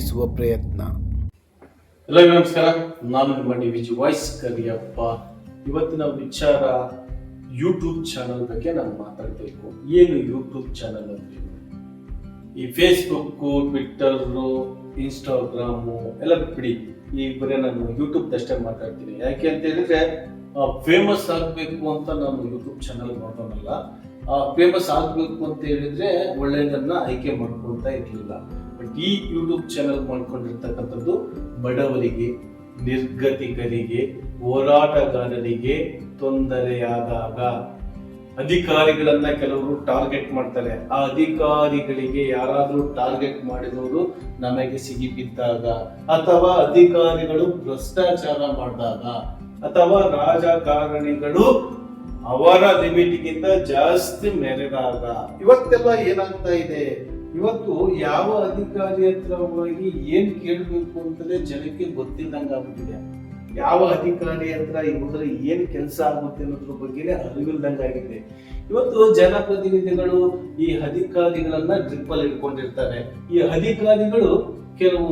ತಿಳಿಸುವ ಪ್ರಯತ್ನ. ಎಲ್ಲರಿಗೂ ನಮಸ್ಕಾರ. ನಾನು ನಿಮ್ಮ ಡಿ ವಿಜಿ ವಾಯ್ಸ್ ಕರಿಯಪ್ಪ. ಇವತ್ತಿನ ವಿಚಾರ ಯೂಟ್ಯೂಬ್ ಚಾನಲ್ ಬಗ್ಗೆ ನಾನು ಮಾತಾಡಬೇಕು. ಏನು ಯೂಟ್ಯೂಬ್ ಚಾನಲ್ ಅಂದ್ರೆ ಈ ಫೇಸ್ಬುಕ್ಕು ಟ್ವಿಟ್ಟರು ಇನ್ಸ್ಟಾಗ್ರಾಮು ಎಲ್ಲ ಬಿಡಿ. ಈ ಬರೀ ನಾನು ಯೂಟ್ಯೂಬ್ದಷ್ಟೇ ಮಾತಾಡ್ತೀನಿ. ಯಾಕೆ ಅಂತ ಹೇಳಿದ್ರೆ ಫೇಮಸ್ ಆಗಬೇಕು ಅಂತ ನಾನು ಯೂಟ್ಯೂಬ್ ಚಾನಲ್ ಮಾಡೋಣಲ್ಲ ಫೇಮಸ್ ಆಗಬೇಕು ಅಂತ ಹೇಳಿದ್ರೆ ಒಳ್ಳೆಯದನ್ನ ಆಯ್ಕೆ ಮಾಡ್ಕೊಳ್ತಾ ಇರಲಿಲ್ಲ. ಬಟ್ ಈ ಯೂಟ್ಯೂಬ್ ಚಾನಲ್ ಮಾಡ್ಕೊಂಡಿರ್ತಕ್ಕಂಥದ್ದು ಬಡವರಿಗೆ, ನಿರ್ಗತಿಕರಿಗೆ, ಹೋರಾಟಗಾರರಿಗೆ ತೊಂದರೆಯಾದಾಗ ಅಧಿಕಾರಿಗಳನ್ನ ಕೆಲವರು ಟಾರ್ಗೆಟ್ ಮಾಡ್ತಾರೆ. ಆ ಅಧಿಕಾರಿಗಳಿಗೆ ಯಾರಾದರೂ ಟಾರ್ಗೆಟ್ ಮಾಡಿದವರು ನಮಗೆ ಸಿಗಿಬಿದ್ದಾಗ ಅಥವಾ ಅಧಿಕಾರಿಗಳು ಭ್ರಷ್ಟಾಚಾರ ಮಾಡಿದಾಗ ಅಥವಾ ರಾಜಕಾರಣಿಗಳು ಅವರ ಲಿಮಿಟ್ಗಿಂತ ಜಾಸ್ತಿ ಮೆರೆದಾಗ ಇವತ್ತೆಲ್ಲ ಏನಾಗ್ತಾ ಇದೆ? ಇವತ್ತು ಯಾವ ಅಧಿಕಾರಿ ಹತ್ರ ಹೋಗಿ ಏನ್ ಕೇಳಬೇಕು ಅಂತಲೇ ಜನಕ್ಕೆ ಗೊತ್ತಿಲ್ಲದಂಗ ಆಗ್ಬಿಟ್ಟಿದೆ. ಯಾವ ಅಧಿಕಾರಿ ಹತ್ರ ಏನು ಏನ್ ಕೆಲಸ ಆಗುತ್ತೆ ಅನ್ನೋದ್ರ ಬಗ್ಗೆನೇ ಅರಿವಿಲ್ದಂಗಾಗಿದೆ ಇವತ್ತು ಜನಪ್ರತಿನಿಧಿಗಳು ಈ ಅಧಿಕಾರಿಗಳನ್ನ ಗ್ರಿಪ್ಪಲ್ಲಿ ಇಟ್ಕೊಂಡಿರ್ತಾರೆ ಈ ಅಧಿಕಾರಿಗಳು ಕೆಲವು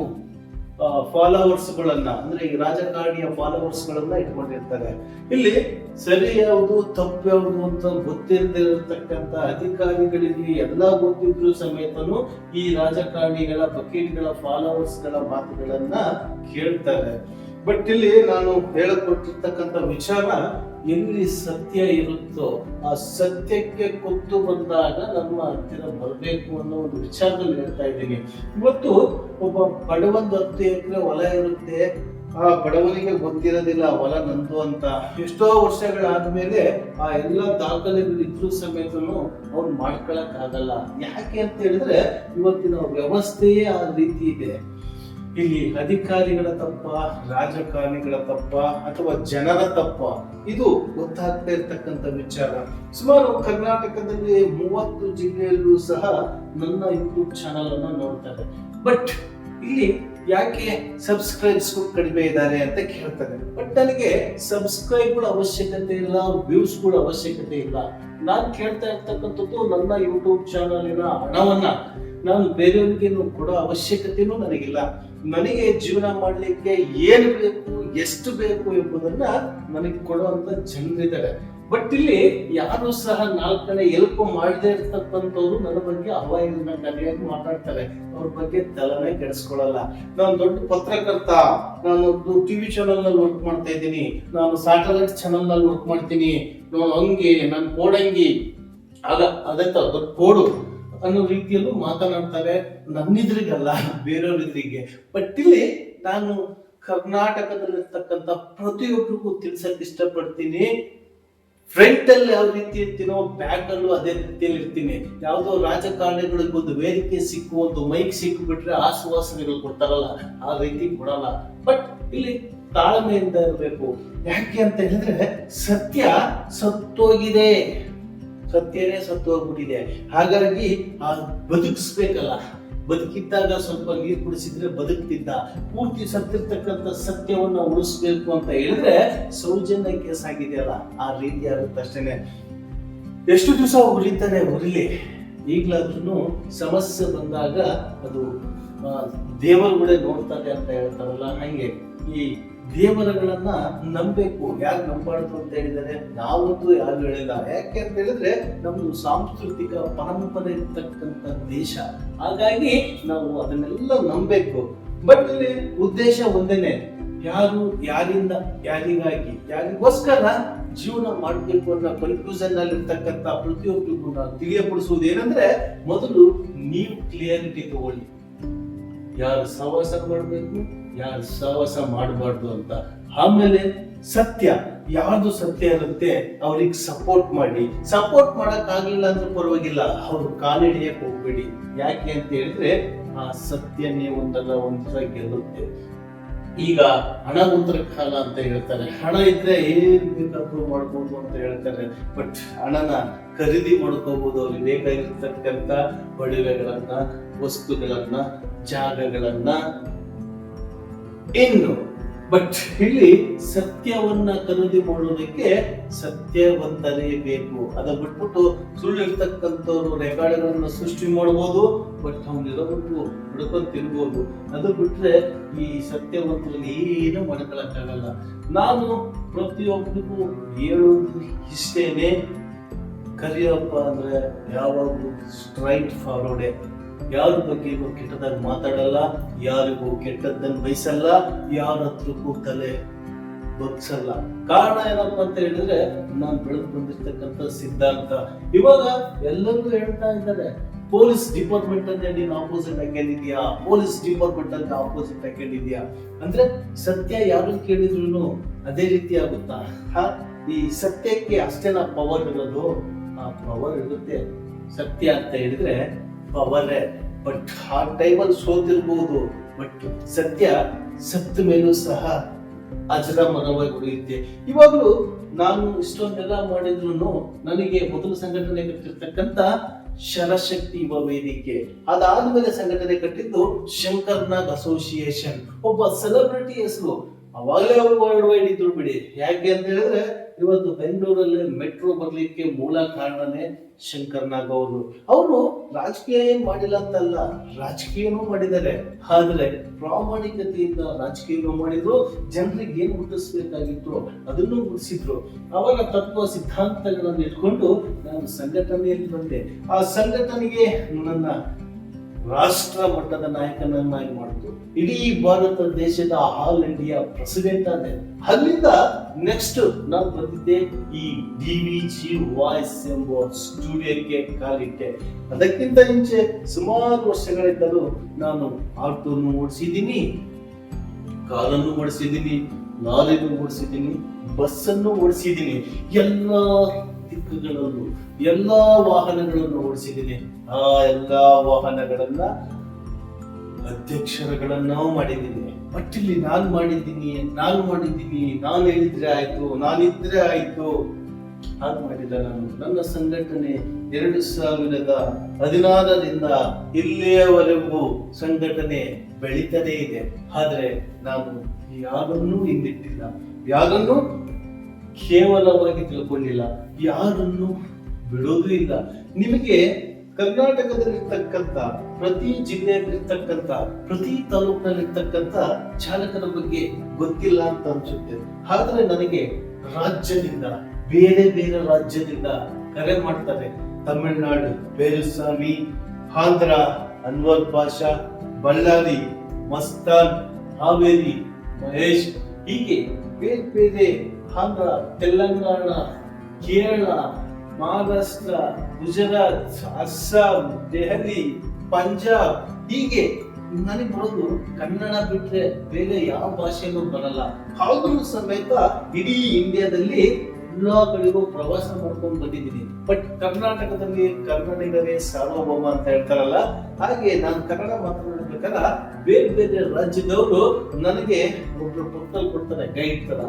ಫಾಲೋವರ್ಸ್ ಗಳನ್ನ ಅಂದ್ರೆ ಈ ರಾಜಕಾರಣಿಯ ಫಾಲೋವರ್ಸ್ ಗಳನ್ನ ಇಟ್ಕೊಂಡಿರ್ತಾರೆ. ಇಲ್ಲಿ ಸರಿ ಯಾವುದು, ತಪ್ಪು ಯಾವುದು ಅಂತ ಗೊತ್ತಿರದಿರತಕ್ಕಂತ ಅಧಿಕಾರಿಗಳಿಗೆ ಎಲ್ಲ ಗೊತ್ತಿದ್ರು ಸಮೇತನು ಈ ರಾಜಕಾರಣಿಗಳ ಬಕೆಟ್ಗಳ ಫಾಲೋವರ್ಸ್ಗಳ ಮಾತುಗಳನ್ನ ಕೇಳ್ತಾರೆ. ಬಟ್ ಇಲ್ಲಿ ನಾನು ಹೇಳಕೊಟ್ಟಿರ್ತಕ್ಕಂಥ ವಿಚಾರ ಎಲ್ಲಿ ಸತ್ಯ ಇರುತ್ತೋ ಆ ಸತ್ಯಕ್ಕೆ ಕೊತ್ತು ಬಂದಾಗ ನಮ್ಮ ಹತ್ತಿರ ಬರಬೇಕು ಅನ್ನೋ ಒಂದು ವಿಚಾರದಲ್ಲಿ ಹೇಳ್ತಾ ಇದ್ದೀನಿ. ಇವತ್ತು ಒಬ್ಬ ಬಡವಂದು ಹತ್ತು ಎಕರೆ ಹೊಲ ಇರುತ್ತೆ. ಆ ಬಡವನಿಗೆ ಗೊತ್ತಿರೋದಿಲ್ಲ ಹೊಲ ನಂದು ಅಂತ. ಎಷ್ಟೋ ವರ್ಷಗಳಾದ್ಮೇಲೆ ಆ ಎಲ್ಲ ದಾಖಲೆಗಳು ಇದ್ರೂ ಸಮೇತನು ಅವ್ನು ಮಾಡ್ಕೊಳಕ್ ಆಗಲ್ಲ ಯಾಕೆ ಅಂತ ಹೇಳಿದ್ರೆ ಇವತ್ತಿನ ವ್ಯವಸ್ಥೆಯೇ ಆ ರೀತಿ ಇದೆ. ಇಲ್ಲಿ ಅಧಿಕಾರಿಗಳ ತಪ್ಪ, ರಾಜಕಾರಣಿಗಳ ತಪ್ಪ ಅಥವಾ ಜನರ ತಪ್ಪ, ಇದು ಗೊತ್ತಾಗ್ತಾ ಇರ್ತಕ್ಕಂಥ ವಿಚಾರ. ಸುಮಾರು ಕರ್ನಾಟಕದಲ್ಲಿ ಮೂವತ್ತು ಜಿಲ್ಲೆಯಲ್ಲೂ ಸಹ ನನ್ನ ಯೂಟ್ಯೂಬ್ ಚಾನಲ್ ಅನ್ನು ನೋಡ್ತಾರೆ. ಬಟ್ ಇಲ್ಲಿ ಯಾಕೆ ಸಬ್ಸ್ಕ್ರೈಬ್ಸ್ ಕಡಿಮೆ ಇದ್ದಾರೆ ಅಂತ ಕೇಳ್ತಾರೆ. ಬಟ್ ನನಗೆ ಸಬ್ಸ್ಕ್ರೈಬ್ ಕೂಡ ಅವಶ್ಯಕತೆ ಇಲ್ಲ ವ್ಯೂಸ್ ಕೂಡ ಅವಶ್ಯಕತೆ ಇಲ್ಲ. ನಾನು ಕೇಳ್ತಾ ಇರ್ತಕ್ಕಂಥದ್ದು ನನ್ನ ಯೂಟ್ಯೂಬ್ ಚಾನಲಿನ ಹಣವನ್ನ. ನಾನು ಬೇರೆಯವರಿಗೆ ಕೊಡೋ ಅವಶ್ಯಕತೆನೂ ನನಗಿಲ್ಲ. ನನಗೆ ಜೀವನ ಮಾಡಲಿಕ್ಕೆ ಏನು ಬೇಕು, ಎಷ್ಟು ಬೇಕು ಎಂಬುದನ್ನ ನನಗೆ ಕೊಡುವಂತ ಜನರಿದ್ದಾರೆ ಬಟ್ ಇಲ್ಲಿ ಯಾರು ಸಹ ನಾಲ್ಕನೇ ಎಲ್ಪ್ ಮಾಡದೇ ಇರ್ತಕ್ಕಂಥವ್ರು ನನ್ನ ಬಗ್ಗೆ ಅವಾಯಿನ ಕಲಿಯಾಗಿ ಮಾತಾಡ್ತಾರೆ. ಅವ್ರ ಬಗ್ಗೆ ತಲೆನೇ ಕೆಡಿಸ್ಕೊಳ್ಳಲ್ಲ. ನಾನು ದೊಡ್ಡ ಪತ್ರಕರ್ತ, ನಾನು ಒಂದು ಟಿವಿ ಚಾನಲ್ನಲ್ಲಿ ವರ್ಕ್ ಮಾಡ್ತಾ ಇದ್ದೀನಿ. ನಾನು ಸ್ಯಾಟಲೈಟ್ ಚಾನಲ್ನಲ್ಲಿ ವರ್ಕ್ ಮಾಡ್ತೀನಿ. ನಾನು ಹಂಗೆ, ನಾನು ಕೋಡಂಗಿ. ಅದ ಅದೇ ತರ, ದೊಡ್ಡ ಕೋಡು. ಅನ್ನೋ ರೀತಿಯಲ್ಲೂ ಮಾತನಾಡ್ತಾರೆ. ನನ್ನಿದ್ರಿಗಲ್ಲ ಬೇರೆಯವ್ರಿದ್ರಿಗೆ ಬಟ್ ಇಲ್ಲಿ ನಾನು ಕರ್ನಾಟಕದಲ್ಲಿರ್ತಕ್ಕಂಥ ಪ್ರತಿಯೊಬ್ಬರಿಗೂ ತಿಳ್ಸಕ್ ಇಷ್ಟಪಡ್ತೀನಿ. ಫ್ರಂಟ್ ಅಲ್ಲಿ ಯಾವ ರೀತಿ ಇರ್ತೀನೋ ಬ್ಯಾಕ್ ಅಲ್ಲೂ ಅದೇ ರೀತಿಯಲ್ಲಿ ಇರ್ತೀನಿ. ಯಾವುದೋ ರಾಜಕಾರಣಿಗಳಿಗೆ ಒಂದು ವೇದಿಕೆ ಸಿಕ್ಕು, ಒಂದು ಮೈಕ್ ಸಿಕ್ಕು ಬಿಟ್ರೆ ಆಶ್ವಾಸನೆಗಳು ಕೊಡ್ತಾರಲ್ಲ, ಆ ರೀತಿ ಕೊಡಲ್ಲ. ಬಟ್ ಇಲ್ಲಿ ತಾಳ್ಮೆಯಿಂದ ಇರಬೇಕು. ಯಾಕೆ ಅಂತ ಹೇಳಿದ್ರೆ, ಸತ್ಯ ಸತ್ತೋಗಿದೆ. ಸತ್ಯನೇ ಸತ್ತು ಹೋಗ್ಬಿಟ್ಟಿದೆ. ಹಾಗಾಗಿ ಆ ಬದುಕಿಸ್ಬೇಕಲ್ಲ. ಬದುಕಿದ್ದಾಗ ಸ್ವಲ್ಪ ನೀರು ಕುಡಿಸಿದ್ರೆ ಬದುಕ್ತಿದ್ದ. ಪೂರ್ತಿ ಸತ್ತಿರ್ತಕ್ಕಂಥ ಸತ್ಯವನ್ನ ಉಳಿಸ್ಬೇಕು ಅಂತ ಹೇಳಿದ್ರೆ ಸೌಜನ್ಯ ಕೇಸ್ ಆಗಿದೆಯಲ್ಲ. ಆ ರೀತಿ ಆಗುತ್ತೆ ಅಷ್ಟೇನೆ. ಎಷ್ಟು ದಿವಸ ಉರಿತಾನೆ ಉರಿಲಿ. ಈಗ್ಲಾದ್ರೂ ಸಮಸ್ಯೆ ಬಂದಾಗ ಅದು ದೇವರ ದೇವರುಗಳೇ ನೋಡ್ತಾರೆ ಅಂತ ಹೇಳ್ತಾರಲ್ಲ, ಹಂಗೆ. ಈ ದೇವರುಗಳನ್ನ ನಂಬಬೇಕು. ಯಾಕೆ ನಂಬಾರ್ದು ಅಂತ ಹೇಳಿದರೆ ನಾವಂತೂ ಯಾರು ಹೇಳಿಲ್ಲ. ಯಾಕೆ ಅಂತ ಹೇಳಿದ್ರೆ ನಮ್ದು ಸಾಂಸ್ಕೃತಿಕ ಪರಂಪರೆ ಇರ್ತಕ್ಕಂಥ ದೇಶ. ಹಾಗಾಗಿ ನಾವು ಅದನ್ನೆಲ್ಲ ನಂಬಬೇಕು. ಬಟ್ ಇಲ್ಲಿ ಉದ್ದೇಶ ಒಂದೇನೆ. ಯಾರು ಯಾರಿಂದ, ಯಾರಿಗಾಗಿ, ಯಾರಿಗೋಸ್ಕರ ಜೀವನ ಮಾಡಬೇಕು ಅನ್ನೋ ಕನ್ಫ್ಯೂಷನ್ ಅಲ್ಲಿ ಇರ್ತಕ್ಕಂಥ ಪ್ರತಿಯೊಬ್ಬರಿಗೂ ನಾವು ತಿಳಿಯಪಡಿಸುವುದು ಏನಂದ್ರೆ ಮೊದಲು ನೀವು ಕ್ಲಿಯರಿಟಿ ತಗೊಳ್ಳಿ. ಯಾರು ಸಹವಾಸ ಮಾಡಬೇಕು ಯಾರು ಸಹವಾಸ ಮಾಡಬಾರ್ದು ಅಂತ. ಆಮೇಲೆ ಸತ್ಯ ಯಾವುದು ಸತ್ಯ ಇರುತ್ತೆ ಅವ್ರಿಗೆ ಸಪೋರ್ಟ್ ಮಾಡಿ. ಸಪೋರ್ಟ್ ಮಾಡಕ್ ಆಗ್ಲಿಲ್ಲ ಅಂದ್ರೆ ಪರವಾಗಿಲ್ಲ, ಅವ್ರು ಕಾಲಿಡಿಯಕ್ ಹೋಗ್ಬೇಡಿ. ಯಾಕೆ ಅಂತ ಹೇಳಿದ್ರೆ, ಆ ಸತ್ಯನೇ ಒಂದಲ್ಲ ಒಂಥರ ಗೆಲ್ಲುತ್ತೆ. ಈಗ ಹಣ ಉತ್ತರ ಕಾಲ ಅಂತ ಹೇಳ್ತಾರೆ. ಹಣ ಇದ್ರೆ ಏನ್ ಬೇಕಾದ್ರೂ ಮಾಡ್ಬೋದು ಅಂತ ಹೇಳ್ತಾರೆ. ಬಟ್ ಹಣನ ಖರೀದಿ ಮಾಡ್ಕೋಬಹುದು ಅವ್ರಿಗೆ ಬೇಕಾಗಿರ್ತಕ್ಕಂಥ ಒಡವೆಗಳನ್ನ ವಸ್ತುಗಳನ್ನ, ಜಾಗಗಳನ್ನ ಇನ್ನು ಬಟ್ ಇಲ್ಲಿ ಸತ್ಯವನ್ನ ಖರೀದಿ ಮಾಡೋದಕ್ಕೆ ಸತ್ಯವಂತರೇ ಬೇಕು. ಅದ ಬಿಟ್ಬಿಟ್ಟು ಸುಳ್ಳು ಇರ್ತಕ್ಕಂಥವ್ರು ರೆಕಾರ್ಡ್ಗಳನ್ನ ಸೃಷ್ಟಿ ಮಾಡ್ಬೋದು ಬಟ್ ಅವ್ನಿರೋವರೆಗೂ ಹುಡ್ಕೊಂಡು ತಿನ್ಬೋದು. ಅದು ಬಿಟ್ರೆ ಈ ಸತ್ಯವಂತರಲ್ಲಿ ಏನು ಮಾಡ್ಕೊಳಕ್ಕಾಗಲ್ಲ ನಾನು ಪ್ರತಿಯೊಬ್ಬರಿಗೂ ಹೇಳೋದು ಇಷ್ಟೇನೆ, ಕರಿಯಪ್ಪ ಅಂದ್ರೆ ಯಾವಾಗಲೂ ಸ್ಟ್ರೈಟ್ ಫಾರ್ವರ್ಡೆ ಯಾರ ಬಗ್ಗೆಗೂ ಕೆಟ್ಟದಾಗಿ ಮಾತಾಡಲ್ಲ, ಯಾರಿಗೂ ಕೆಟ್ಟದ್ದನ್ನು ಬಯಸಲ್ಲ ಯಾರ ಹತ್ರಕ್ಕೂ ತಲೆ ಬಗ್ಸಲ್ಲ. ಕಾರಣ ಏನಪ್ಪ ಅಂತ ಹೇಳಿದ್ರೆ, ನಾನು ಬೆಳೆದು ಬಂದಿರ್ತಕ್ಕಂಥ ಸಿದ್ಧಾಂತ. ಇವಾಗ ಎಲ್ಲರೂ ಹೇಳ್ತಾ ಇದ್ದಾರೆ, ಪೊಲೀಸ್ ಡಿಪಾರ್ಟ್ಮೆಂಟ್ ಅಂತ ನೀನು ಆಪೋಸಿಟ್ ಹಾಕೊಂಡಿದ್ಯಾ ಪೊಲೀಸ್ ಡಿಪಾರ್ಟ್ಮೆಂಟ್ ಅಂತ ಆಪೋಸಿಟ್ ಹಾಕೊಂಡಿದ್ಯಾ ಅಂದ್ರೆ ಸತ್ಯ ಯಾರು ಕೇಳಿದ್ರು ಅದೇ ರೀತಿ ಆಗುತ್ತಾ? ಈ ಸತ್ಯಕ್ಕೆ ಅಷ್ಟೇನ ಪವರ್ ಇರೋದು? ಆ ಪವರ್ ಇರುತ್ತೆ. ಸತ್ಯ ಅಂತ ಹೇಳಿದ್ರೆ ಪವರೇ ಬಟ್ ಆ ಟೈಮಲ್ಲಿ ಸೋತಿರ್ಬೋದು. ಬಟ್ ಸತ್ಯ ಸತ್ತ ಮೇಲೂ ಸಹ ಅಜರಾಮರವಾಗಿ ಉಳಿಯುತ್ತೆ. ಇವಾಗಲೂ ನಾನು ಇಷ್ಟೊಂದೆಲ್ಲ ಮಾಡಿದ್ರು ನನಗೆ ಮೊದಲು ಸಂಘಟನೆ ಕಟ್ಟಿರ್ತಕ್ಕಂಥ ಶರಶಕ್ತಿ ಯುವ ವೇದಿಕೆ. ಅದಾದ್ಮೇಲೆ ಸಂಘಟನೆ ಕಟ್ಟಿದ್ದು ಶಂಕರ್ನಾಗ್ ಅಸೋಸಿಯೇಷನ್ ಒಬ್ಬ ಸೆಲೆಬ್ರಿಟಿ ಹೆಸರು. ಅವಾಗಲೇ ಅವರು ವರ್ಲ್ಡ್ ವೈಡ್ ಇದ್ರು ಬಿಡಿ. ಯಾಕೆ ಅಂತ ಹೇಳಿದ್ರೆ ಇವತ್ತು ಬೆಂಗಳೂರಲ್ಲಿ ಮೆಟ್ರೋ ಬರಲಿಕ್ಕೆ ಮೂಲ ಕಾರಣನೇ ಶಂಕರ್ನಾಗ್ ಅವರು ಅವರು ರಾಜಕೀಯ ಏನ್ ಮಾಡಿಲ್ಲ ಅಂತಲ್ಲ, ರಾಜಕೀಯನೂ ಮಾಡಿದ್ದಾರೆ. ಆದ್ರೆ ಪ್ರಾಮಾಣಿಕತೆಯಿಂದ ರಾಜಕೀಯನೂ ಮಾಡಿದ್ರು, ಜನರಿಗೆ ಏನ್ ಮುಟ್ಟಿಸ್ಬೇಕಾಗಿತ್ತು ಅದನ್ನು ಮುಟ್ಟಿಸಿದ್ರು. ಅವರ ತತ್ವ ಸಿದ್ಧಾಂತಗಳನ್ನು ಇಟ್ಕೊಂಡು ನಾನು ಸಂಘಟನೆಯಲ್ಲಿ ಬಂದೆ. ಆ ಸಂಘಟನೆಗೆ ನನ್ನ ರಾಷ್ಟ್ರ ಮಟ್ಟದ ನಾಯಕನನ್ನಾಗಿ ಮಾಡಿತು. ಇಡೀ ಭಾರತ ದೇಶದ ಆಲ್ ಇಂಡಿಯಾ ಪ್ರೆಸಿಡೆಂಟ್ ಆದೆ. ಅಲ್ಲಿಂದ ನೆಕ್ಸ್ಟ್ ನಾನು ಬಂದಿದ್ದೆ ಈ ಡಿ ವಿ ಜಿ ವಾಯ್ಸ್ ಎಂಬ ಸ್ಟುಡಿಯೋಕ್ಕೆ ಕಾಲಿಟ್ಟೆ. ಅದಕ್ಕಿಂತ ಮುಂಚೆ ಸುಮಾರು ವರ್ಷಗಳಿಂದಲೂ ನಾನು ಆಟೋನು ಓಡಿಸಿದ್ದೀನಿ, ಕಾರನ್ನು ಓಡಿಸಿದ್ದೀನಿ, ಲಾರಿನೂ ಓಡಿಸಿದ್ದೀನಿ, ಬಸ್ಸನ್ನು ಓಡಿಸಿದ್ದೀನಿ. ಎಲ್ಲ ದಿಕ್ಕುಗಳಲ್ಲೂ ಎಲ್ಲಾ ವಾಹನಗಳನ್ನು ಓಡಿಸಿದ್ದೀನಿ. ಆ ಎಲ್ಲಾ ವಾಹನಗಳನ್ನ ಅಧ್ಯಕ್ಷರುಗಳನ್ನ ಮಾಡಿದ್ದೀನಿ. ಬಟ್ ಇಲ್ಲಿ ನಾನು ಮಾಡಿದ್ದೀನಿ ನಾನು ಮಾಡಿದ್ದೀನಿ, ನಾನು ಹೇಳಿದ್ರೆ ಆಯ್ತು ನಾನಿದ್ರೆ ಆಯ್ತು. ಹಾಗೆ ಮಾಡಿಲ್ಲ ನಾನು. ನನ್ನ ಸಂಘಟನೆ ಎರಡು ಸಾವಿರದ ಹದಿನಾರರಿಂದ ಇಲ್ಲಿಯವರೆಗೂ ಸಂಘಟನೆ ಬೆಳೀತದೇ ಇದೆ. ಆದ್ರೆ ನಾನು ಯಾರನ್ನೂ ಹಿಂದಿಟ್ಟಿಲ್ಲ. ಯಾರನ್ನೂ ಕೇವಲವಾಗಿ ತಿಳ್ಕೊಂಡಿಲ್ಲ. ಯಾರನ್ನು ಬಿಡೋದು ಇಲ್ಲ. ನಿಮಗೆ ಕರ್ನಾಟಕದಲ್ಲಿರ್ತಕ್ಕಂಥ, ಪ್ರತಿ ಜಿಲ್ಲೆಯಲ್ಲಿರ್ತಕ್ಕಂಥ, ಪ್ರತಿ ತಾಲೂಕಿನಲ್ಲಿರ್ತಕ್ಕಂಥ ಚಾಲಕರ ಬಗ್ಗೆ ಗೊತ್ತಿಲ್ಲ ಅಂತ ಅನ್ಸುತ್ತೆ. ಆದ್ರೆ ನನಗೆ ರಾಜ್ಯದಿಂದ, ಬೇರೆ ಬೇರೆ ರಾಜ್ಯದಿಂದ ಕರೆ ಮಾಡ್ತಾರೆ ತಮಿಳುನಾಡು ಬೇರುಸ್ವಾಮಿ ಆಂಧ್ರ, ಅನ್ವರ್ ಪಾಷಾ ಬಳ್ಳಾರಿ, ಮಸ್ತಾನ್, ಹಾವೇರಿ, ಮಹೇಶ್ ಹೀಗೆ ಬೇರೆ ಬೇರೆ ಆಂಧ್ರ, ತೆಲಂಗಾಣ, ಕೇರಳ, ಮಹಾರಾಷ್ಟ್ರ, ಗುಜರಾತ್, ಅಸ್ಸಾಂ, ದೆಹಲಿ, ಪಂಜಾಬ್ ಹೀಗೆ ನನಗೆ ಬರೋದು ಕನ್ನಡ ಬಿಟ್ರೆ ಬೇರೆ ಯಾವ ಭಾಷೆನೂ ಬರಲ್ಲ. ಆದ್ರೂ ಸಮೇತ ಇಡೀ ಇಂಡಿಯಾದಲ್ಲಿ ಎಲ್ಲಾ ಕಡೆಗೂ ಪ್ರವಾಸ ಮಾಡ್ಕೊಂಡು ಬಂದಿದ್ದೀನಿ. ಬಟ್ ಕರ್ನಾಟಕದಲ್ಲಿ ಕನ್ನಡಿಗರೇ ಸಾರ್ವಭೌಮ ಅಂತ ಹೇಳ್ತಾರಲ್ಲ, ಹಾಗೆ ನಾನು ಕನ್ನಡ ಮಾತನಾಡಬೇಕಲ್ಲ ಬೇರೆ ಬೇರೆ ರಾಜ್ಯದವರು ನನಗೆ ಒಬ್ರು ಪಕ್ಕದಲ್ಲಿ ಕೊಡ್ತಾರೆ ಗೈಡ್ ತರ.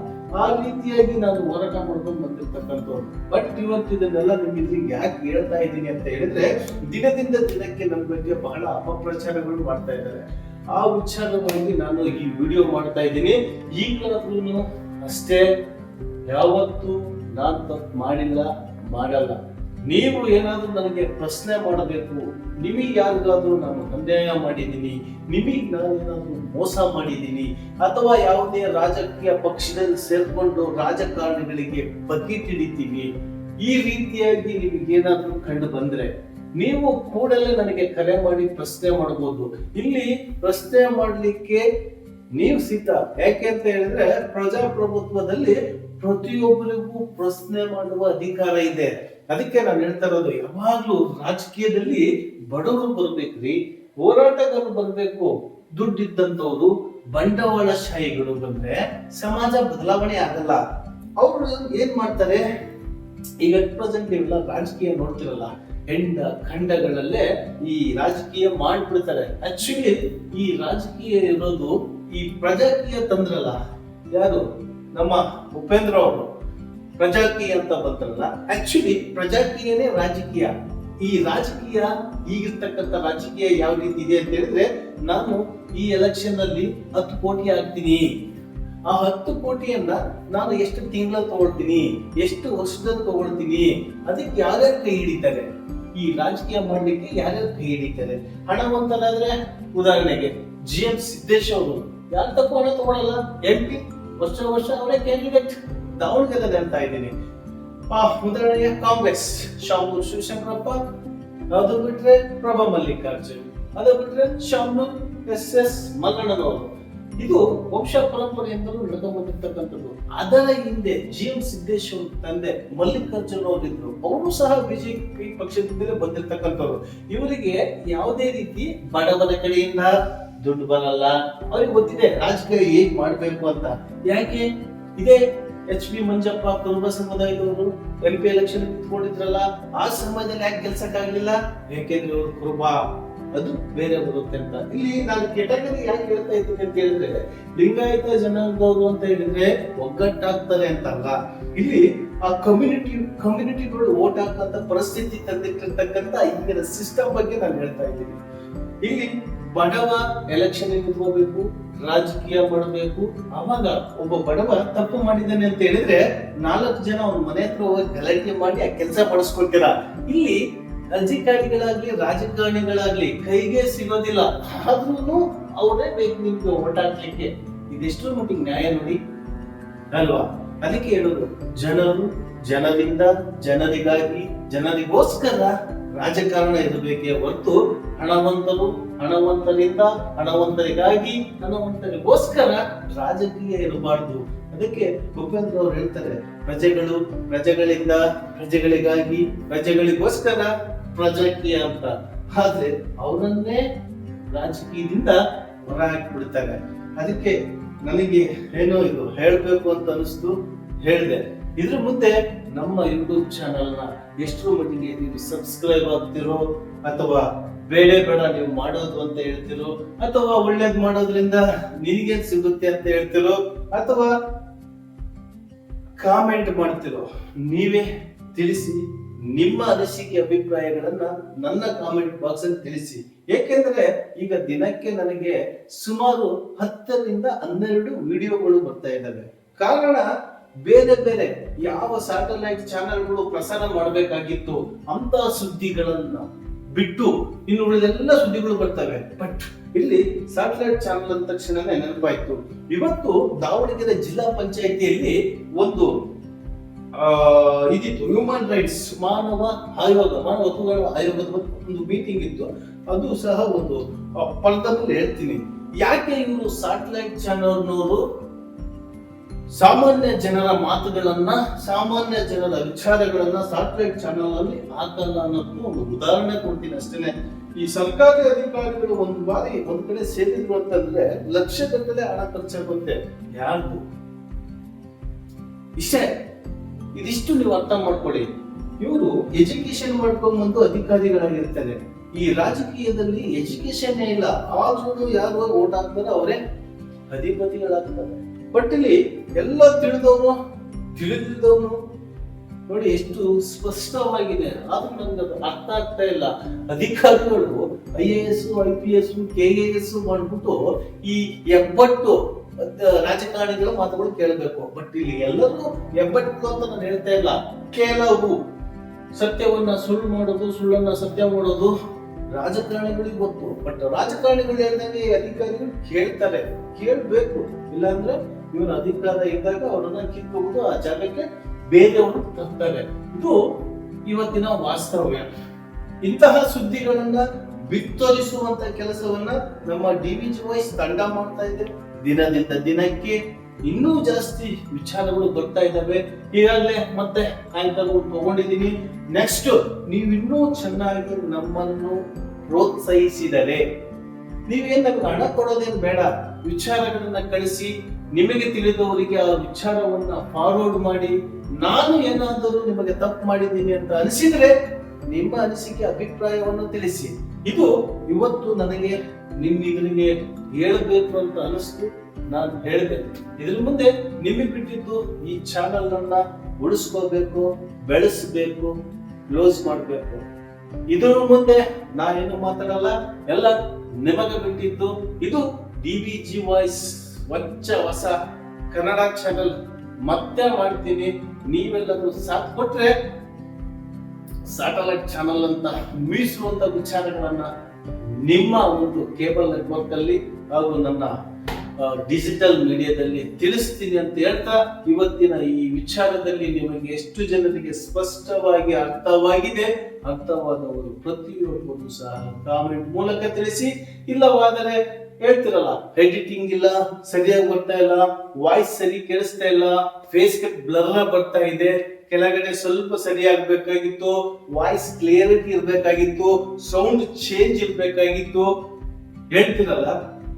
ಆ ರೀತಿಯಾಗಿ ನಾನು ಹೋರಾಟ ಮಾಡ್ಕೊಂಡು ಬಂದಿರ್ತಕ್ಕಂಥವ್ರು. ಬಟ್ ಇವತ್ತು ಇದನ್ನೆಲ್ಲ ನಿಮಗೆ ಯಾಕೆ ಹೇಳ್ತಾ ಇದ್ದೀನಿ ಅಂತ ಹೇಳಿದ್ರೆ, ದಿನದಿಂದ ದಿನಕ್ಕೆ ನನ್ನ ಬಗ್ಗೆ ಬಹಳ ಅಪಪ್ರಚಾರಗಳು ಮಾಡ್ತಾ ಇದ್ದಾರೆ. ಆ ವಿಚಾರವಾಗಿ ನಾನು ಈ ವಿಡಿಯೋ ಮಾಡ್ತಾ ಇದ್ದೀನಿ. ಈಗಲಾದ್ರೂ ಅಷ್ಟೇ, ಯಾವತ್ತು ನಾನು ತಪ್ಪು ಮಾಡಿಲ್ಲ, ಮಾಡಲ್ಲ. ನೀವು ಏನಾದರೂ ನನಗೆ ಪ್ರಶ್ನೆ ಮಾಡಬೇಕು. ನಿಮಗೆ ಯಾರಿಗಾದ್ರೂ ನಾನು ಅನ್ಯಾಯ ಮಾಡಿದ್ದೀನಿ. ನಿಮಗೆ ನಾನೇನಾದ್ರೂ ಮೋಸ ಮಾಡಿದ್ದೀನಿ. ಅಥವಾ ಯಾವುದೇ ರಾಜಕೀಯ ಪಕ್ಷದಲ್ಲಿ ಸೇರ್ಕೊಂಡು ರಾಜಕಾರಣಿಗಳಿಗೆ ಬಗ್ಗೆ ತಿಳಿತೀವಿ. ಈ ರೀತಿಯಾಗಿ ನಿಮಗೆ ಏನಾದರೂ ಕಂಡು ಬಂದ್ರೆ, ನೀವು ಕೂಡಲೇ ನನಗೆ ಕರೆ ಮಾಡಿ ಪ್ರಶ್ನೆ ಮಾಡಬಹುದು ಇಲ್ಲಿ ಪ್ರಶ್ನೆ ಮಾಡಲಿಕ್ಕೆ ನೀವು ಸಿದ್ಧ. ಯಾಕೆ ಅಂತ ಹೇಳಿದ್ರೆ ಪ್ರಜಾಪ್ರಭುತ್ವದಲ್ಲಿ ಪ್ರತಿಯೊಬ್ಬರಿಗೂ ಪ್ರಶ್ನೆ ಮಾಡುವ ಅಧಿಕಾರ ಇದೆ. ಅದಕ್ಕೆ ನಾನು ಹೇಳ್ತಾ ಇರೋದು, ಯಾವಾಗ್ಲೂ ರಾಜಕೀಯದಲ್ಲಿ ಬಡವರು ಬರ್ಬೇಕ್ರಿ, ಹೋರಾಟಗಾರರು ಬರ್ಬೇಕು. ದುಡ್ಡಿದ್ದಂತವ್ರು ಬಂಡವಾಳಶಾಹಿಗಳು ಬಂದ್ರೆ ಸಮಾಜ ಬದಲಾವಣೆ ಆಗಲ್ಲ. ಅವರು ಏನ್ ಮಾಡ್ತಾರೆ? ಈಗ ಪ್ರೆಸೆಂಟ್ ನೀವೆಲ್ಲ ರಾಜಕೀಯ ನೋಡ್ತಿರಲ್ಲ, ಹೆಂಡ ಖಂಡಗಳಲ್ಲೇ ಈ ರಾಜಕೀಯ ಮಾಡ್ಬಿಡ್ತಾರೆ. ಆಕ್ಚುಲಿ ಈ ರಾಜಕೀಯ ಇರೋದು ಈ ಪ್ರಜಾಕೀಯ ತಂದ್ರಲ್ಲ ಯಾರು? ನಮ್ಮ ಉಪೇಂದ್ರ ಅವರು. ಪ್ರಜಾಕೀಯ ಅಂತ ಬಂದ್ರಲ್ಲ ಆಕ್ಚುಲಿ ಪ್ರಜಾಕೀಯನೇ ರಾಜಕೀಯ. ಈ ರಾಜಕೀಯ, ಈಗಿರ್ತಕ್ಕಂಥ ರಾಜಕೀಯ ಯಾವ ರೀತಿ ಇದೆ ಅಂತ ಹೇಳಿದ್ರೆ, ನಾನು ಈ ಎಲೆಕ್ಷನ್ ಅಲ್ಲಿ ಹತ್ತು ಕೋಟಿ ಆಗ್ತೀನಿ ಆ ಹತ್ತು ಕೋಟಿಯನ್ನ ನಾನು ಎಷ್ಟು ತಿಂಗಳ ತಗೊಳ್ತೀನಿ? ಎಷ್ಟು ವರ್ಷದಲ್ಲಿ ತಗೊಳ್ತೀನಿ? ಅದಕ್ಕೆ ಯಾರ್ಯಾರು ಕೈ ಹಿಡಿತಾರೆ? ಈ ರಾಜಕೀಯ ಮಾಡ್ಲಿಕ್ಕೆ ಯಾರ್ಯಾರು ಕೈ ಹಿಡಿತಾರೆ? ಹಣವಂತರಾದ್ರೆ ಉದಾಹರಣೆಗೆ ಜಿ ಎಂ ಸಿದ್ದೇಶ್ ಅವರು. ಯಾರು ತಪ್ಪು ಹಣ ತಗೊಳಲ್ಲ. ಎಂ ಪಿ ವರ್ಷ ವರ್ಷ ಅವರೇ ಕ್ಯಾಂಡಿಡೇಟ್ ದಾವಣಗೆರೆ ಅಂತ ಇದ್ದೀನಿ. ಉದಾಹರಣೆಗೆ ಕಾಂಗ್ರೆಸ್. ಶಾಮೂರ್ ಶಿವಶಂಕರಪ್ಪ, ಅದು ಬಿಟ್ರೆ ಪ್ರಭಾ ಮಲ್ಲಿಕಾರ್ಜುನ್, ಅದು ಬಿಟ್ರೆ ಶಾಮೂರ್ ಎಸ್ ಎಸ್ ಮಲ್ಲಣ್ಣನವರು ಇದು ವಂಶ ಪರಂಪರೆಯಿಂದಲೂ ನಡೆದು ಬಂದಿರತಕ್ಕಂಥದ್ದು. ಅದರ ಹಿಂದೆ ಜಿ ಎಂ ಸಿದ್ದೇಶ್ವರ ತಂದೆ ಮಲ್ಲಿಕಾರ್ಜುನ್ ಅವರಿದ್ರು. ಅವರು ಸಹ ಬಿಜೆಪಿ ಪಕ್ಷದಿಂದಲೇ ಬಂದಿರ್ತಕ್ಕಂಥವ್ರು. ಇವರಿಗೆ ಯಾವುದೇ ರೀತಿ ಬಡವರ ಕಡೆಯಿಂದ ದುಡ್ಡು ಬರಲ್ಲ. ಅವ್ರಿಗೆ ಗೊತ್ತಿದೆ, ರಾಜಕೀಯ ಹೇಗ್ ಮಾಡ್ಬೇಕು ಅಂತ. ಯಾಕೆ? ಇದೇ ಎಚ್ ಪಿ ಮಂಜಪ್ಪ ಕುರುಬ ಸಮುದಾಯದವರು ಎಂ ಪಿ ಎಲೆಕ್ಷನ್ ನಿಂತ್ಕೊಂಡಿದ್ರಲ್ಲ ಆ ಸಮಯದಲ್ಲಿ ಯಾಕೆ ಕೆಲ್ಸಕ್ಕಾಗ್ಲಿಲ್ಲ ಯಾಕೆಂದ್ರೆ ಅವರು ಕುರುಬ ಅದು ಬೇರೆ ಬರುತ್ತೆ ಅಂತ. ಇಲ್ಲಿ ನಾನು ಕೆಟಗರಿ ಯಾಕೆ ಹೇಳ್ತಾ ಇದ್ದೀನಿ ಅಂತ ಹೇಳಿದ್ರೆ, ಲಿಂಗಾಯತ ಜನಾಂಗದವರು ಅಂತ ಹೇಳಿದ್ರೆ ಒಗ್ಗಟ್ಟಾಗ್ತಾರೆ ಅಂತಲ್ಲ. ಇಲ್ಲಿ ಆ ಕಮ್ಯುನಿಟಿ ಕಮ್ಯುನಿಟಿಗಳು ಓಟ್ ಹಾಕಂತ ಪರಿಸ್ಥಿತಿ ತಂದಿಟ್ಟಿರ್ತಕ್ಕಂಥ ಈಗಿನ ಸಿಸ್ಟಮ್ ಬಗ್ಗೆ ನಾನು ಹೇಳ್ತಾ ಇದ್ದೀನಿ. ಇಲ್ಲಿ ಬಡವ ಎಲೆಕ್ಷನ್ ನಿಂತ್ಕೋಬೇಕು ರಾಜಕೀಯ ಮಾಡಬೇಕು, ಅವಾಗ ಒಬ್ಬ ಬಡವ ತಪ್ಪು ಮಾಡಿದ್ದಾನೆ ಅಂತ ಹೇಳಿದ್ರೆ ನಾಲ್ಕು ಜನ ಅವ್ನ ಮನೆ ಹತ್ರ ಹೋಗಿ ಗಲಾಟೆ ಮಾಡಿ ಆ ಕೆಲಸ ಮಾಡಿಸ್ಕೊಳ್ತೀರ? ಇಲ್ಲಿ ಅಧಿಕಾರಿಗಳಾಗ್ಲಿ, ರಾಜಕಾರಣಿಗಳಾಗ್ಲಿ ಕೈಗೆ ಸಿಗೋದಿಲ್ಲ. ಆದ್ರೂ ಅವರೇ ಬೇಕು ನಿಮ್ಗೆ ಓಟ್ ಇದೆಷ್ಟು ಮಟ್ಟಿಗೆ ನ್ಯಾಯ ನೋಡಿ? ಅಲ್ವಾ? ಅದಕ್ಕೆ ಹೇಳೋದು, ಜನರು ಜನರಿಂದ ಜನರಿಗಾಗಿ, ಜನರಿಗೋಸ್ಕರ ರಾಜಕಾರಣ ಇರಬೇಕೇ ಹೊರತು ಹಣವಂತರು ಹಣವಂತರಿಂದ ಹಣವಂತರಿಗಾಗಿ ಹಣವಂತರಿಗೋಸ್ಕರ ರಾಜಕೀಯ ಇರಬಾರ್ದು. ಅದಕ್ಕೆ ಭೂಪೇಂದ್ರ ಅವರು ಹೇಳ್ತಾರೆ, ಪ್ರಜೆಗಳು ಪ್ರಜೆಗಳಿಂದ ಪ್ರಜೆಗಳಿಗಾಗಿ ಪ್ರಜೆಗಳಿಗೋಸ್ಕರ ಪ್ರಜಾಕೀಯ ಅಂತ. ಆದ್ರೆ ಅವರನ್ನೇ ರಾಜಕೀಯದಿಂದ ಹೊರ ಹಾಕಿಬಿಡ್ತಾರೆ ಅದಕ್ಕೆ ನನಗೆ ಏನೋ ಇದು ಹೇಳ್ಬೇಕು ಅಂತ ಅನಿಸ್ತು, ಹೇಳಿದೆ. ಇದ್ರ ಮುಂದೆ ನಮ್ಮ ಯೂಟ್ಯೂಬ್ ಚಾನೆಲ್ ಎಷ್ಟು ಮಟ್ಟಿಗೆ ನೀವು ಸಬ್ಸ್ಕ್ರೈಬ್ ಆಗ್ತಿರೋ ಅಥವಾ ಬೇಡ ಬೇಡ, ನೀವು ಮಾಡೋದು ಅಂತ ಹೇಳ್ತಿರೋ, ಅಥವಾ ಒಳ್ಳೇದ್ ಮಾಡೋದ್ರಿಂದ ನಿನಗೇನ್ ಸಿಗುತ್ತೆ ಅಂತ ಹೇಳ್ತಿರೋ, ಅಥವಾ ಕಾಮೆಂಟ್ ಮಾಡ್ತಿರೋ, ನೀವೇ ತಿಳಿಸಿ ನಿಮ್ಮ ಅನಿಸಿಕೆ ಅಭಿಪ್ರಾಯಗಳನ್ನ ನನ್ನ ಕಾಮೆಂಟ್ ಬಾಕ್ಸ್ ಅಲ್ಲಿ ತಿಳಿಸಿ. ಏಕೆಂದ್ರೆ ಈಗ ದಿನಕ್ಕೆ ನನಗೆ ಸುಮಾರು ಹತ್ತರಿಂದ ಹನ್ನೆರಡು ವಿಡಿಯೋಗಳು ಬರ್ತಾ ಇದ್ದಾವೆ. ಕಾರಣ ಬೇರೆ ಬೇರೆ ಯಾವ ಸ್ಯಾಟಲೈಟ್ ಚಾನೆಲ್ಗಳು ಪ್ರಸಾರ ಮಾಡಬೇಕಾಗಿತ್ತು ಅಂತ ಸುದ್ದಿಗಳನ್ನ ಬಿಟ್ಟು ಇನ್ನು ಉಳಿದೆಲ್ಲ ಸುದ್ದಿಗಳು ಬರ್ತವೆ. ಬಟ್ ಇಲ್ಲಿ ಸ್ಯಾಟಲೈಟ್ ಚಾನಲ್ ಅಂದ ತಕ್ಷಣನೇ ನೆನಪಾಯ್ತು. ಇವತ್ತು ದಾವಣಗೆರೆ ಜಿಲ್ಲಾ ಪಂಚಾಯಿತಿಯಲ್ಲಿ ಒಂದು ಇದಿತ್ತು. ಹ್ಯೂಮನ್ ರೈಟ್ಸ್ ಮಾನವ ಆಯೋಗ, ಮಾನವ ಹಕ್ಕುಗಳ ಆಯೋಗದ ಒಂದು ಮೀಟಿಂಗ್ ಇತ್ತು. ಅದು ಸಹ ಒಂದು ಫಲದಲ್ಲಿ ಹೇಳ್ತೀನಿ. ಯಾಕೆ ಇವರು ಸ್ಯಾಟಲೈಟ್ ಚಾನೆಲ್ನವರು ಸಾಮಾನ್ಯ ಜನರ ಮಾತುಗಳನ್ನ, ಸಾಮಾನ್ಯ ಜನರ ವಿಚಾರಗಳನ್ನ ಸ್ಯಾಟಲೈಟ್ ಚಾನಲ್ ಅಲ್ಲಿ ಹಾಕಲ್ಲ ಅನ್ನೋದು ಒಂದು ಉದಾಹರಣೆ ಕೊಡ್ತೀನಿ ಅಷ್ಟೇನೆ. ಈ ಸರ್ಕಾರಿ ಅಧಿಕಾರಿಗಳು ಒಂದು ಬಾರಿ ಒಂದ್ ಕಡೆ ಸೇರಿದ್ರು ಅಂತಂದ್ರೆ ಲಕ್ಷಗಟ್ಟಲೆ ಹಣ ಖರ್ಚಾಗುತ್ತೆ ಯಾರ್ದು ಇಷ್ಟೇ. ಇದಿಷ್ಟು ನೀವು ಅರ್ಥ ಮಾಡ್ಕೊಳ್ಳಿ. ಇವರು ಎಜುಕೇಶನ್ ಮಾಡ್ಕೊಂಡ್ಬಂದು ಅಧಿಕಾರಿಗಳಾಗಿರ್ತಾರೆ. ಈ ರಾಜಕೀಯದಲ್ಲಿ ಎಜುಕೇಶನ್ ಇಲ್ಲ. ಆದ್ರೂ ಯಾರು ಓಟ್ ಹಾಕ್ತಾರೆ, ಅವರೇ ಅಧಿಪತಿಗಳಾಗ್ತಾರೆ. ಬಟ್ ಇಲ್ಲಿ ಎಲ್ಲ ತಿಳಿದವರು ತಿಳಿದಿದ್ದವನು ನೋಡಿ ಎಷ್ಟು ಸ್ಪಷ್ಟವಾಗಿದೆ. ಆದ್ರೂ ನಂಗೆ ಅದು ಅರ್ಥ ಆಗ್ತಾ ಇಲ್ಲ. ಅಧಿಕಾರಿಗಳು I A S I P S K A S ಮಾಡ್ಬಿಟ್ಟು ಈ ಎಬ್ಬಟ್ಟು ರಾಜಕಾರಣಿಗಳ ಮಾತುಗಳು ಕೇಳಬೇಕು. ಬಟ್ ಇಲ್ಲಿ ಎಲ್ಲರೂ ಎಬ್ಬಟ್ಟು ಅಂತ ನಾನು ಹೇಳ್ತಾ ಇಲ್ಲ. ಕೆಲವು ಸತ್ಯವನ್ನ ಸುಳ್ಳು ಮಾಡೋದು, ಸುಳ್ಳನ್ನ ಸತ್ಯ ಮಾಡೋದು ರಾಜಕಾರಣಿಗಳಿಗೆ ಗೊತ್ತು. ಬಟ್ ರಾಜಕಾರಣಿಗಳು ಹೇಳ್ದಂಗೆ ಅಧಿಕಾರಿಗಳು ಕೇಳ್ತಾರೆ. ಕೇಳ್ಬೇಕು. ಇಲ್ಲಾಂದ್ರೆ ಇವನ ಅಧಿಕಾರ ಇದ್ದಾಗ ಅವರನ್ನ ಕಿತ್ಕೊಂಡು ಆ ಜಾಗಕ್ಕೆ ಬೇರೆಯವರು ತಂದಾರೆ ಇದು ಇವತ್ತಿನ ವಾಸ್ತವ್ಯ. ಇಂತಹ ಸುದ್ದಿಗಳನ್ನ ಬಿತ್ತರಿಸುವಂತ ಕೆಲಸವನ್ನ ನಮ್ಮ ಡಿ ವಿ ಜಿ ವಾಯ್ಸ್ ತಂಡ ಮಾಡ್ತಾ ಇದೆ. ದಿನದಿಂದ ದಿನಕ್ಕೆ ಇನ್ನೂ ಜಾಸ್ತಿ ವಿಚಾರಗಳು ಬರ್ತಾ ಇದ್ದಾವೆ. ಈಗಾಗಲೇ ಮತ್ತೆ ಆಂಕರ್ಗಳು ತಗೊಂಡಿದ್ದೀನಿ. ನೆಕ್ಸ್ಟ್ ನೀವು ಇನ್ನೂ ಚೆನ್ನಾಗಿ ನಮ್ಮನ್ನು ಪ್ರೋತ್ಸಾಹಿಸಿದರೆ ನೀವೇನು ಹಣ ಕೊಡೋದೇನು ಬೇಡ. ವಿಚಾರಗಳನ್ನ ಕಳಿಸಿ. ನಿಮಗೆ ತಿಳಿದವರಿಗೆ ಆ ವಿಚಾರವನ್ನ ಫಾರ್ವರ್ಡ್ ಮಾಡಿ, ನಾನು ಏನಾದರೂ ನಿಮಗೆ ತಪ್ಪು ಮಾಡಿದ್ದೀನಿ ಅಂತ ಅನಿಸಿದ್ರೆ ನಿಮ್ಮ ಅನಿಸಿಕೆ, ಅಭಿಪ್ರಾಯವನ್ನು ತಿಳಿಸಿ. ಇದು ಇವತ್ತು ನನಗೆ ನಿಮ್ಮ ಎದುರಿಗೆ ಹೇಳಬೇಕು ಅಂತ ಅನಿಸ್ತು, ನಾನು ಹೇಳಿದೆ ಇದ್ರ ಮುಂದೆ ನಿಮಗೆ ಬಿಟ್ಟಿದ್ದು ಈ ಚಾನಲ್ ಅನ್ನ ಉಳಿಸ್ಕೋಬೇಕು, ಬೆಳೆಸಬೇಕು ಕ್ಲೋಸ್ ಮಾಡಬೇಕು. ಇದ್ರ ಮುಂದೆ ನಾನೇನು ಮಾತಾಡಲ್ಲ, ಎಲ್ಲ ನಿಮಗೆ ಬಿಟ್ಟಿದ್ದು ಇದು ಡಿ ವಿ ಜಿ ವಾಯ್ಸ್ ಹೊಚ್ಚ ಹೊಸ ಕನ್ನಡ ಚಾನೆಲ್ ಮತ್ತೆ ಮಾಡ್ತೀನಿ. ನೀವೆಲ್ಲರೂ ಸಾಥ್ ಕೊಟ್ರೆ ಸ್ಯಾಟಲೈಟ್ ಚಾನಲ್ ಅಂತ ಮೀಸುವಂತ ವಿಚಾರಗಳನ್ನ ನಿಮ್ಮ ಒಂದು ಕೇಬಲ್ ನೆಟ್ವರ್ಕ್ ಅಲ್ಲಿ ಹಾಗೂ ನನ್ನ ಡಿಜಿಟಲ್ ಮೀಡಿಯಾದಲ್ಲಿ ತಿಳಿಸ್ತೀನಿ ಅಂತ ಹೇಳ್ತಾ ಇವತ್ತಿನ ಈ ವಿಚಾರದಲ್ಲಿ ನಿಮಗೆ ಎಷ್ಟು ಜನರಿಗೆ ಸ್ಪಷ್ಟವಾಗಿ ಅರ್ಥವಾಗಿದೆ ಅರ್ಥವಾದವರು ಪ್ರತಿಯೊಬ್ಬರು ಸಹ ಕಾಮೆಂಟ್ ಮೂಲಕ ತಿಳಿಸಿ. ಇಲ್ಲವಾದರೆ ಹೇಳ್ತಿರಲ್ಲ ಎಡಿಟಿಂಗ್ ಇಲ್ಲ, ಸರಿಯಾಗಿ ಬರ್ತಾ ಇಲ್ಲ ವಾಯ್ಸ್ ಸರಿ ಕೇಳಿಸ್ತಾ ಇಲ್ಲ ಫೇಸ್ ಕಟ್ ಬ್ಲರ್ ಬರ್ತಾ ಇದೆ, ಕೆಳಗಡೆ ಸ್ವಲ್ಪ ಸರಿಯಾಗಬೇಕಾಗಿತ್ತು ವಾಯ್ಸ್ ಕ್ಲಿಯರಿಟಿ ಇರಬೇಕಾಗಿತ್ತು ಸೌಂಡ್ ಚೇಂಜ್ ಇರಬೇಕಾಗಿತ್ತು. ಹೇಳ್ತಿರಲ್ಲ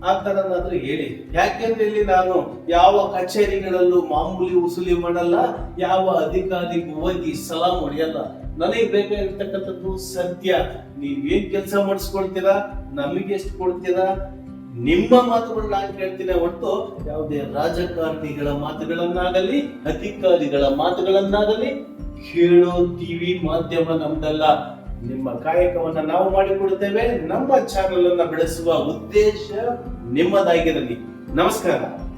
ಆ ಥರನಾದ್ರೂ ಹೇಳಿ. ಯಾಕೆಂದ್ರೆ ಇಲ್ಲಿ ನಾನು ಯಾವ ಕಚೇರಿಗಳಲ್ಲೂ ಮಾಮೂಲಿ ಉಸುಲಿ ಮಾಡಲ್ಲ, ಯಾವ ಅಧಿಕಾರಿಗೂ ಹೋಗಿ ಸಲಾಂ ಹೊಡೆಯಲ್ಲ. ನನಗೆ ಬೇಕಾಗಿರ್ತಕ್ಕಂಥದ್ದು ಸತ್ಯ. ನೀವೇನ್ ಕೆಲಸ ಮಾಡಿಸ್ಕೊಳ್ತೀರಾ? ನಮಗೆ ಎಷ್ಟು ಕೊಡ್ತೀರಾ? ನಿಮ್ಮ ಮಾತುಗಳು ನಾನು ಕೇಳ್ತೀನಿ ಹೊರತು ಯಾವುದೇ ರಾಜಕಾರಣಿಗಳ ಮಾತುಗಳನ್ನಾಗಲಿ, ಅಧಿಕಾರಿಗಳ ಮಾತುಗಳನ್ನಾಗಲಿ, ಕೇಳೋ ಟಿವಿ ಮಾಧ್ಯಮ ನಮ್ದಲ್ಲ. ನಿಮ್ಮ ಕಾಯಕವನ್ನ ನಾವು ಮಾಡಿಕೊಡುತ್ತೇವೆ. ನಮ್ಮ ಚಾನಲ್ ಅನ್ನ ಬೆಳೆಸುವ ಉದ್ದೇಶ ನಿಮ್ಮದಾಗಿರಲಿ. ನಮಸ್ಕಾರ.